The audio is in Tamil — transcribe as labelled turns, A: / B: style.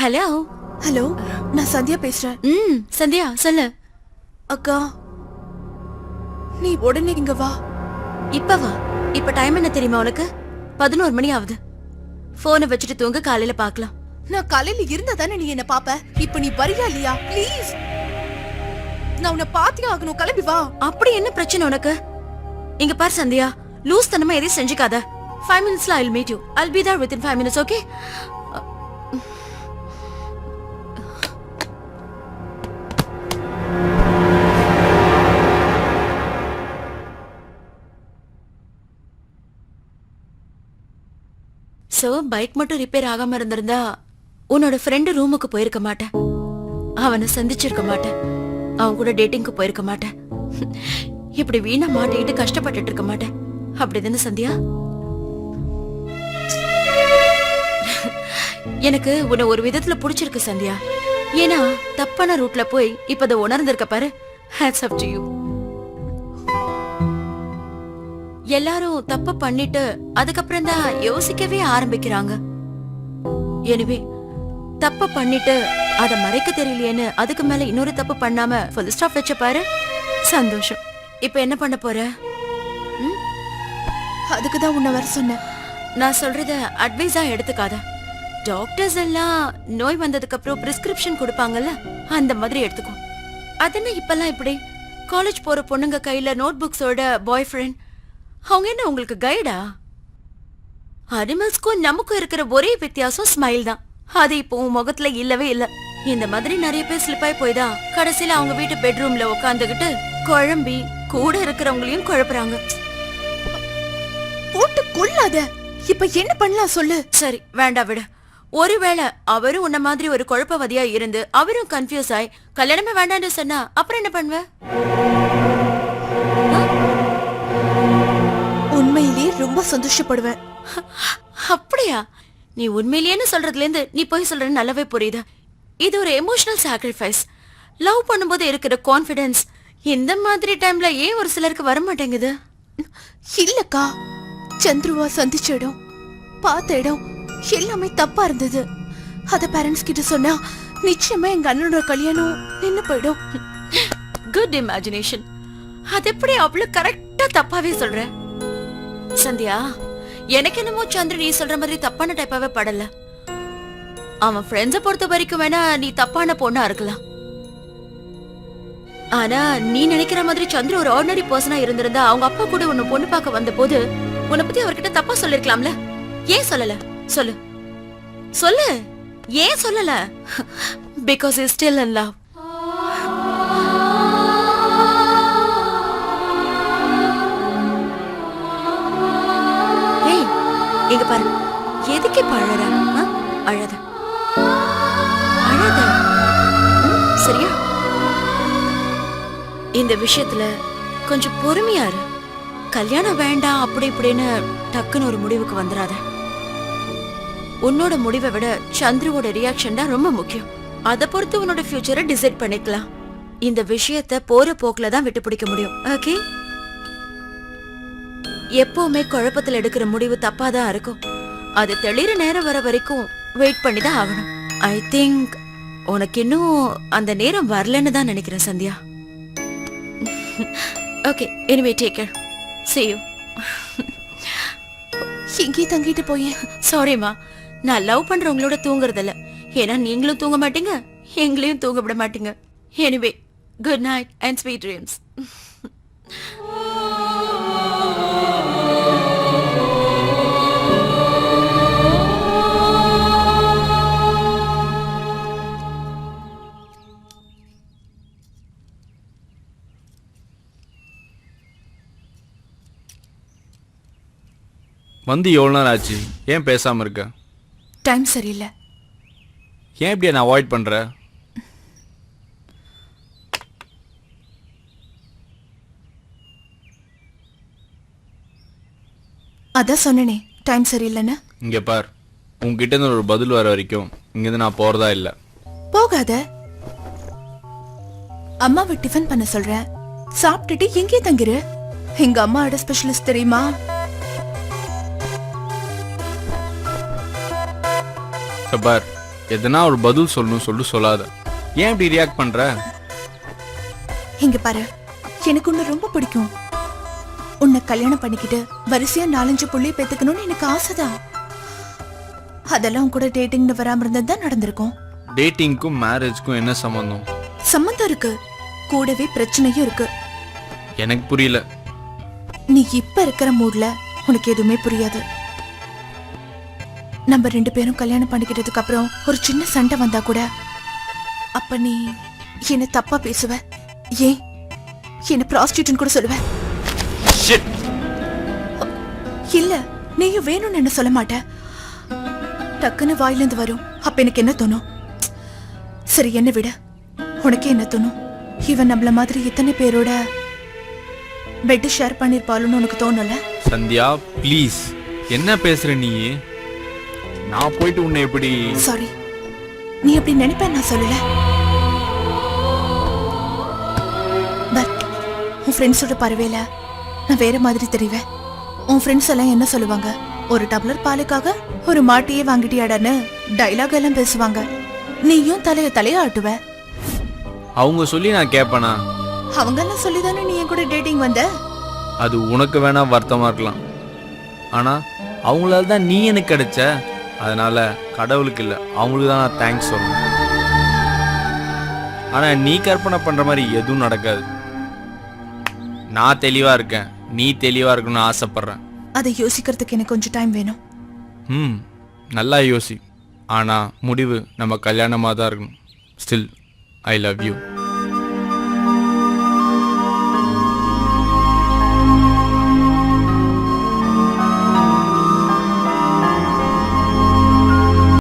A: ஹலோ
B: ஹலோ நான் சந்தியா பேசுறேன்.
A: ம் சந்தியா சொல்லு.
B: அக்கா நீ உடனே இங்க வா.
A: இப்ப வா. இப்ப டைம் என்ன தெரியுமா உனக்கு? பதினோரு மணி ஆகுது. போனை வச்சுட்டு தூங்க காலையில பார்க்கலாம்
B: நான் காலையில இருந்தா தானே நீ என்ன பாப்ப? இப்ப நீ வரியா இல்லையா? ப்ளீஸ் நான் உன்னை பாத்தியே ஆகணும். கிளம்பி வா.
A: அப்படி என்ன பிரச்சனை உனக்கு? இங்க பார் சந்தியா. லூஸ் தனமா எதையும் செஞ்சுக்காத. ஃபைவ் மினிட்ஸ்ல I'll meet you I'll be there with in five minutes okay so bike மட்டும் ரிப்பேர் ஆகாம இருந்திருந்தா உன்னோட ஃப்ரெண்டு ரூமுக்கு போயிருக்க மாட்டேன். அவனை சந்திச்சிருக்க மாட்டேன். அவன் கூட டேட்டிங்க்கு போயிருக்க மாட்டேன். இப்படி வீணா மாட்டிக்கிட்டு கஷ்டப்பட்டுட்டு இருக்க மாட்டேன். அப்படிதானே சந்தியா? எனக்கு உன்னை ஒரு விதத்துல பிடிச்சிருக்கு சந்தியா. ஏன்னா தப்பான ரூட்ல போய் இப்ப அதை உணர்ந்திருக்க பாரு. ஹேட்ஸ் அப் டு யூ எல்லாரும் தப்பு பண்ணிட்டு அதுக்கப்புறம் தான் யோசிக்கவே ஆரம்பிக்கிறாங்க. எனவே தப்பு பண்ணிட்டு அத மறைக்க தெரியலையேன்னு அதுக்கு மேல இன்னொரு தப்பு பண்ணாம ஃபுல் ஸ்டாப் வச்ச பாரு. சந்தோஷம். இப்ப என்ன பண்ண போற? ம்?
B: அதுக்கு தான் உன்னை வர சொன்னேன்.
A: நான் சொல்றத அட்வைஸா எடுத்துக்காத. டாக்டர்ஸ் எல்லாம் நோய் வந்ததுக்கு அப்புறம் பிரிஸ்கிரிப்ஷன் கொடுப்பாங்கல்ல அந்த மாதிரி எடுத்துக்கும் அதென்ன இப்பெல்லாம் இப்படி? காலேஜ் போற பொண்ணுங்க கையில நோட் புக்ஸோட பாய் ஃப்ரெண்ட் அவங்க என்ன உங்களுக்கு கைடா அனிமல்ஸ்க்கும் நமக்கும் இருக்கிற ஒரே வித்தியாசம் ஸ்மைல் தான். அது இப்போ உன் முகத்துல இல்லவே இல்ல. இந்த மாதிரி நிறைய பேர் ஸ்லிப்பாய் போய்தான் கடைசியில அவங்க வீட்டு பெட்ரூம்ல உட்காந்துக்கிட்டு குழம்பி கூட இருக்கிறவங்களையும் குழப்புறாங்க.
B: போட்டு கொள்ளாத. இப்ப என்ன பண்ணலாம் சொல்லு.
A: சரி வேண்டாம் விடு. ஒருவேளை அவரும் உன்ன மாதிரி ஒரு குழப்பவதியா இருந்து அவரும் கன்ஃபியூஸ் ஆயி கல்யாணமே வேண்டாம்னு சொன்னா அப்புறம் என்ன பண்ணுவ?
B: ரொம்ப சந்தோஷப்படுவேன்.
A: அப்படியா? நீ உண்மையிலேன்னு சொல்றதுல இருந்து நீ போய் சொல்றது நல்லாவே புரியுது. இது ஒரு எமோஷனல் சாக்ரிஃபைஸ் லவ் பண்ணும்போது இருக்கிற கான்ஃபிடன்ஸ் இந்த மாதிரி டைம்ல ஏன் ஒரு சிலருக்கு வர மாட்டேங்குது
B: இல்லக்கா சந்துருவா சந்திச்ச இடம் பார்த்த இடம் எல்லாமே தப்பா இருந்தது. அத பேரண்ட்ஸ் கிட்ட சொன்னா நிச்சயமா எங்க அண்ணனோட கல்யாணம் நின்னு போயிடும்.
A: குட் இமேஜினேஷன் அது எப்படி அவ்வளவு கரெக்டா தப்பாவே சொல்ற? சந்தியா எனக்கு என்னமோ சந்திர நீ சொல்ற மாதிரி தப்பான டைப்பாவே படல. அவன் ஃப்ரெண்ட்ஸை பொறுத்த வரைக்கும் வேணா நீ தப்பான பொண்ணா இருக்கலாம். ஆனா நீ நினைக்கிற மாதிரி சந்திர ஒரு ஆர்டினரி பர்சனா இருந்திருந்தா அவங்க அப்பா கூட உன்னை பொண்ணு பார்க்க வந்த போது உன்னை பத்தி அவர்கிட்ட தப்பா சொல்லிருக்கலாம்ல? ஏன் சொல்லல? சொல்லு. சொல்லு. ஏன் சொல்லல? Because is still in love இங்க பாரு. எதுக்கு இப்ப அழற? ஆ? அழாத சரியா? இந்த விஷயத்துல கொஞ்சம் பொறுமையா இரு. கல்யாணம் வேண்டாம் அப்படி இப்படின்னு டக்குன்னு ஒரு முடிவுக்கு வந்துடாத உன்னோட முடிவை விட சந்துருவோட ரியாக்ஷன் தான் ரொம்ப முக்கியம். அதை பொறுத்து உன்னோட ஃபியூச்சரை டிசைட் பண்ணிக்கலாம். இந்த விஷயத்த போற போக்குல தான் விட்டு பிடிக்க முடியும். ஓகே எப்பவுமே குழப்பத்துல எடுக்கிற முடிவு தப்பாதான் இருக்கும். அது தெளிர நேரம் வர வரைக்கும் வெயிட் பண்ணி தான் ஆகணும். ஐ திங்க் உனக்கு இன்னும் அந்த நேரம் வரலன்னு தான் நினைக்கிறேன் Sandhya. Okay anyway take care see you
B: இங்கே தங்கிட்டு போயேன்.
A: சாரிம்மா நான் லவ் பண்றவங்களோட தூங்குறதில்ல. ஏன்னா நீங்களும் தூங்க மாட்டீங்க எங்களையும் தூங்க விட மாட்டீங்க. Anyway good night and sweet dreams
C: வந்து எவ்வளோ நேரம் ஆச்சு? ஏன் பேசாமல் இருக்க?
B: டைம் சரியில்லை.
C: ஏன் இப்படி நான் அவாய்ட் பண்ணுற
B: அதான் சொன்னனே டைம் சரியில்லைன்னு.
C: இங்கே பார் உங்ககிட்ட இருந்து ஒரு பதில் வர வரைக்கும் இங்கேருந்து நான் போகிறதா இல்லை.
B: போகாத. அம்மாவை டிஃபன் பண்ண சொல்றேன். சாப்பிட்டுட்டு எங்கே தங்கிரு. எங்க அம்மாவோட ஸ்பெஷலிஸ்ட் தெரியுமா?
C: இங்க பார் எதனா ஒரு பதில் சொல்லணும் சொல்லிட்டு சொல்லாத. ஏன் இப்படி ரியாக்ட் பண்ற?
B: இங்க பாரு எனக்கு உன்னை ரொம்ப பிடிக்கும். உன்னை கல்யாணம் பண்ணிக்கிட்டு வரிசையா நாலஞ்சு புள்ளைய பெத்துக்கணும்னு எனக்கு ஆசைதான். அதெல்லாம் கூட டேட்டிங்னு வராம இருந்தது தான் நடந்திருக்கும்.
C: டேட்டிங்க்கும் மேரேஜ்க்கும் என்ன சம்மந்தம்
B: சம்மந்தம் இருக்கு. கூடவே பிரச்சனையும் இருக்கு.
C: எனக்கு புரியல.
B: நீ இப்ப இருக்கிற மூட்ல உனக்கு எதுவுமே புரியாது. நம்ம ரெண்டு பேரும் கல்யாணம் பண்ணிக்கிட்டதுக்கு அப்புறம் ஒரு சின்ன சண்டை வந்தா கூட அப்ப நீ என்ன தப்பா பேசுவ? ஏன்? என்ன ப்ராஸ்டியூட்னு கூட சொல்லுவ. இல்ல நீயும் வேணும்னு என்ன சொல்ல மாட்ட? டக்குன்னு வாயிலிருந்து வரும். அப்ப எனக்கு என்ன தோணும்? சரி என்ன விட. உனக்கு என்ன தோணும்? இவன் நம்மள மாதிரி இத்தனை பேரோட பெட் ஷேர் பண்ணிருப்பாளுன்னு உனக்கு தோணும்ல?
C: சந்தியா ப்ளீஸ் என்ன பேசுற நீ நான் போயிட்டு உன்னை எப்படி
B: சாரி நீ அப்படி நினைப்பேன் நான் சொல்லல? பட் உன் ஃப்ரெண்ட்ஸோட பறவையில நான் வேற மாதிரி தெரிவேன். உன் ஃப்ரெண்ட்ஸ் எல்லாம் என்ன சொல்லுவாங்க? ஒரு டம்ளர் பாலுக்காக ஒரு மாட்டியே வாங்கிட்டியாடான்னு டைலாக் எல்லாம் பேசுவாங்க. நீயும் தலைய தலைய ஆட்டுவ?
C: அவங்க சொல்லி நான் கேட்பேனா
B: அவங்க எல்லாம் சொல்லிதானே நீ என் கூட டேட்டிங் வந்த?
C: அது உனக்கு வேணா வருத்தமா இருக்கலாம். ஆனா அவங்களால தான் நீ எனக்கு கிடைச்ச அதனால கடவுளுக்கு இல்லை அவங்களுக்கு தான் நான் தேங்க்ஸ் சொல்லணும். ஆனா நீ கற்பனை பண்ற மாதிரி எதுவும் நடக்காது. நான் தெளிவா இருக்கேன் நீ தெளிவா இருக்கணும்னு ஆசைப்படுறேன்.
B: அதை யோசிக்கிறதுக்கு எனக்கு கொஞ்சம் டைம் வேணும்.
C: ம் நல்லா யோசி. ஆனா முடிவு நம்ம கல்யாணமாக தான் இருக்கணும். Still I love you